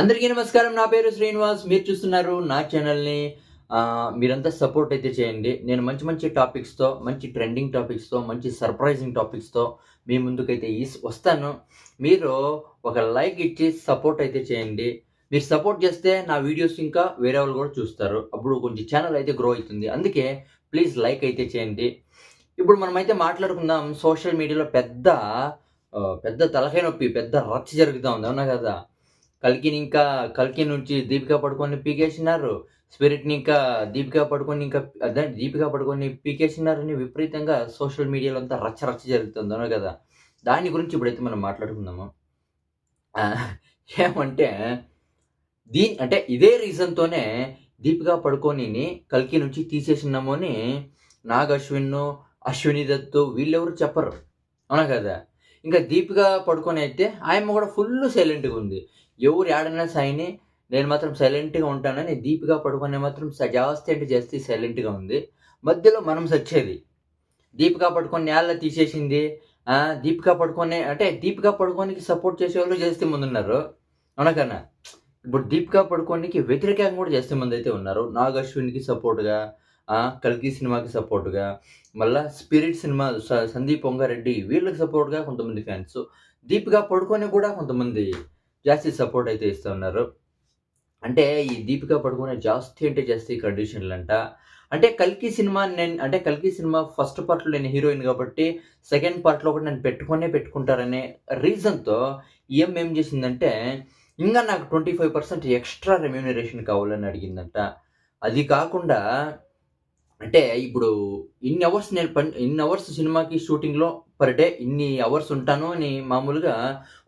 అందరికీ నమస్కారం. నా పేరు శ్రీనివాస్. మీరు చూస్తున్నారు నా ఛానల్ని మీరంతా సపోర్ట్ అయితే చేయండి. నేను మంచి మంచి టాపిక్స్తో మంచి ట్రెండింగ్ టాపిక్స్తో మంచి సర్ప్రైజింగ్ టాపిక్స్తో మీ ముందుకైతే ఈ వస్తాను. మీరు ఒక లైక్ ఇచ్చి సపోర్ట్ అయితే చేయండి. మీరు సపోర్ట్ చేస్తే నా వీడియోస్ ఇంకా వేరే వాళ్ళు కూడా చూస్తారు. అప్పుడు కొంచెం ఛానల్ అయితే గ్రో అవుతుంది. అందుకే ప్లీజ్ లైక్ అయితే చేయండి. ఇప్పుడు మనమైతే మాట్లాడుకుందాం. సోషల్ మీడియాలో పెద్ద పెద్ద తలకాయ నొప్పి పెద్ద రచ్చ జరుగుతూ ఉంది. అవునా కదా? కల్కిని ఇంకా కల్కి నుంచి దీపికా పడుకొని పీకేసినారు. స్పిరిట్ని ఇంకా దీపికా పడుకొని ఇంకా అదే దీపికా పడుకొని పీకేసినారని విపరీతంగా సోషల్ మీడియాలో అంతా రచ్చ రచ్చ జరుగుతుంది కదా. దాని గురించి ఇప్పుడైతే మనం మాట్లాడుకుందాము? ఏమంటే దీని అంటే ఇదే రీజన్తోనే దీపికా పడుకోనిని కల్కి నుంచి తీసేసినాము అని నాగ్ అశ్విన్ అశ్విని దత్తు వీళ్ళెవరు చెప్పరు. అవునా కదా? ఇంకా దీపికా పడుకొని అయితే ఆయమ్మ కూడా ఫుల్ సైలెంట్గా ఉంది. ఎవరు ఏడన్నా సైని నేను మాత్రం సైలెంట్గా ఉంటానని దీపిగా పడుకునే మాత్రం సజావస్థ అంటే జాస్తి సైలెంట్గా ఉంది. మధ్యలో మనం సచ్చేది. దీపికా పడుకొని నేల తీసేసింది దీపికా పడుకొని అంటే దీపికా పడుకోనికి సపోర్ట్ చేసే వాళ్ళు చేస్తే ముందున్నారు అవునకన్నా ఇప్పుడు దీపికా పడుకోనికి వ్యతిరేకంగా కూడా చేస్తే మంది అయితే ఉన్నారు. నాగ్ అశ్విన్కి సపోర్ట్గా కల్కి సినిమాకి సపోర్ట్గా మళ్ళా స్పిరిట్ సినిమా సందీప్ పొంగారెడ్డి వీళ్ళకి సపోర్ట్గా కొంతమంది ఫ్యాన్స్ దీపికా పడుకొని కూడా కొంతమంది జాస్తి సపోర్ట్ అయితే ఇస్తూ ఉన్నారు. అంటే ఈ దీపికా పడుకునే జాస్తి అంటే జాస్తి కండిషన్లు అంట. అంటే కల్కి సినిమా నేను అంటే కల్కి సినిమా ఫస్ట్ పార్ట్లో నేను హీరోయిన్ కాబట్టి సెకండ్ పార్ట్లో కూడా నేను పెట్టుకునే పెట్టుకుంటారనే రీజన్తో ఈఎం ఏం చేసిందంటే ఇంకా నాకు twenty five percent extra remuneration కావాలని అడిగిందంట. అది కాకుండా అంటే ఇప్పుడు ఇన్ని అవర్స్ నేను పని ఇన్ని అవర్స్ సినిమాకి షూటింగ్లో పర్ డే ఇన్ని అవర్స్ ఉంటాను అని మామూలుగా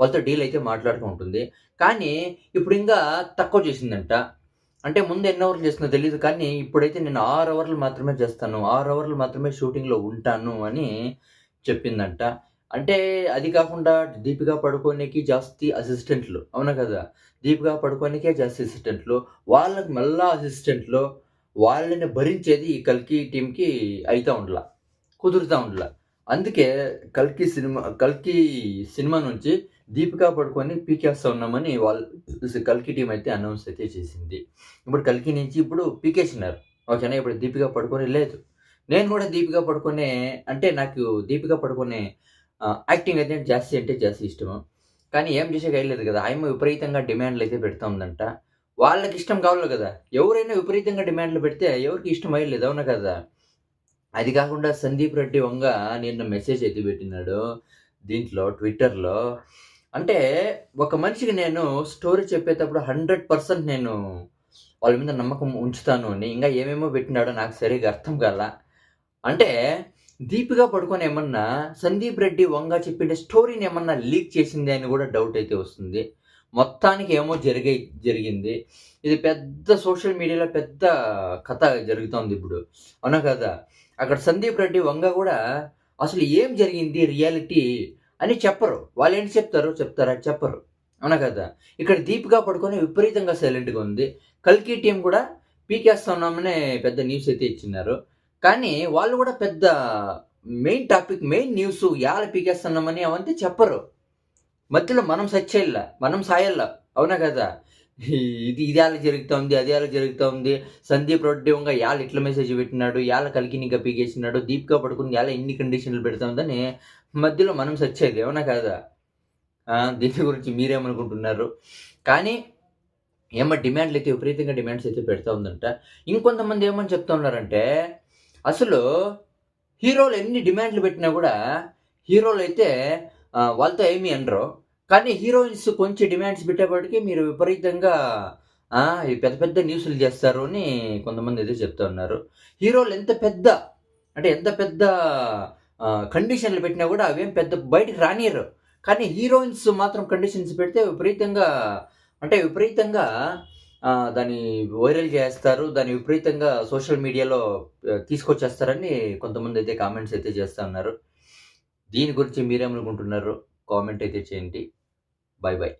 వాళ్ళతో డీల్ అయితే మాట్లాడుతూ ఉంటుంది. కానీ ఇప్పుడు ఇంకా తక్కువ చేసిందంట. అంటే ముందు ఎన్ని అవర్లు చేస్తుందో తెలియదు కానీ ఇప్పుడైతే నేను ఆరు అవర్లు మాత్రమే చేస్తాను ఆరు అవర్లు మాత్రమే షూటింగ్లో ఉంటాను అని చెప్పిందంట. అంటే అది కాకుండా దీపికా పడుకోనికి జాస్తి అసిస్టెంట్లు అవునా కదా? దీపికా పడుకోనికే జాస్తి అసిస్టెంట్లు వాళ్ళకి మళ్ళా అసిస్టెంట్లు వాళ్ళని భరించేది ఈ కల్కి టీంకి అవుతూ ఉండలా కుదురుతా ఉండలా. అందుకే కల్కి సినిమా కల్కి సినిమా నుంచి దీపికా పడుకొని పీకేస్తా ఉన్నామని వాళ్ళు కల్కి టీం అయితే అనౌన్స్ అయితే చేసింది. ఇప్పుడు కల్కి నుంచి ఇప్పుడు పీకేసినారు ఓకేనా? ఇప్పుడు దీపికా పడుకొని లేదు. నేను కూడా దీపికా పడుకునే అంటే నాకు దీపికా పడుకునే యాక్టింగ్ అయితే జాస్తి అంటే జాస్తి ఇష్టము. కానీ ఏం చేసే లేదు కదా. ఆయమ విపరీతంగా డిమాండ్లు అయితే పెడతా ఉందంట. వాళ్ళకి ఇష్టం కావాలి కదా. ఎవరైనా విపరీతంగా డిమాండ్లు పెడితే ఎవరికి ఇష్టం అయ్యలేదు అవునా కదా? అది కాకుండా సందీప్ రెడ్డి వంగ నిన్న మెసేజ్ అయితే పెట్టినాడు దీంట్లో ట్విట్టర్లో. అంటే ఒక మనిషికి నేను స్టోరీ చెప్పేటప్పుడు హండ్రెడ్ పర్సెంట్ నేను వాళ్ళ మీద నమ్మకం ఉంచుతాను అని ఇంకా ఏమేమో పెట్టినాడో నాకు సరిగా అర్థం కాల. అంటే దీపిగా పడుకొని ఏమన్నా సందీప్ రెడ్డి వంగ చెప్పిన స్టోరీని ఏమన్నా లీక్ చేసింది అని కూడా డౌట్ అయితే వస్తుంది. మొత్తానికి ఏమో జరిగే జరిగింది. ఇది పెద్ద సోషల్ మీడియాలో పెద్ద కథ జరుగుతోంది ఇప్పుడు. అవునా కదా? అక్కడ సందీప్ రెడ్డి వంగ కూడా అసలు ఏం జరిగింది రియాలిటీ అని చెప్పరు. వాళ్ళు ఏంటి చెప్తారు? చెప్తారా? చెప్పరు. అవునా కదా? ఇక్కడ దీపికా పడుకొని విపరీతంగా సైలెంట్గా ఉంది. కల్కి టీం కూడా పీకేస్తున్నామనే పెద్ద న్యూస్ అయితే ఇచ్చినారు. కానీ వాళ్ళు కూడా పెద్ద మెయిన్ టాపిక్ మెయిన్ న్యూస్ యాల పీకేస్తున్నామని అవంతా చెప్పరు. మధ్యలో మనం సచ్చేయాల మనం సాయల్లా అవునా కదా? ఇది ఇది ఎలా జరుగుతుంది అది ఎలా జరుగుతుంది. సందీప్ రెడ్డి ఇంకా యాల ఇట్లా మెసేజ్ పెట్టినాడు యాళ్ళ కలికి ఇంకా పీకేసినాడు దీప్గా పడుకుని యాళ్ళ ఎన్ని కండిషన్లు పెడుతుందని మధ్యలో మనం సచ్చేది అవునా కదా? దీని గురించి మీరేమనుకుంటున్నారు? కానీ ఏమో డిమాండ్లు అయితే విపరీతంగా డిమాండ్స్ అయితే పెడతా ఉందంట ఇంకొంతమంది ఏమని చెప్తా ఉన్నారంటే అసలు హీరోలు ఎన్ని డిమాండ్లు పెట్టినా కూడా హీరోలు అయితే వాళ్ళతో ఏమీ అనరు. కానీ హీరోయిన్స్ కొంచెం డిమాండ్స్ పెట్టేప్పటికీ మీరు విపరీతంగా పెద్ద పెద్ద న్యూస్లు చేస్తారు అని కొంతమంది అయితే చెప్తా ఉన్నారు. హీరోలు ఎంత పెద్ద అంటే ఎంత పెద్ద కండిషన్లు పెట్టినా కూడా అవేం పెద్ద బయటకు రానియరు. కానీ హీరోయిన్స్ మాత్రం కండిషన్స్ పెడితే విపరీతంగా అంటే విపరీతంగా దాన్ని వైరల్ చేస్తారు దాన్ని విపరీతంగా సోషల్ మీడియాలో తీసుకొచ్చేస్తారని కొంతమంది అయితే కామెంట్స్ అయితే చేస్తూ ఉన్నారు. దీని గురించి మీరేమనుకుంటున్నారు? కామెంట్ అయితే చేయండి. Bye bye.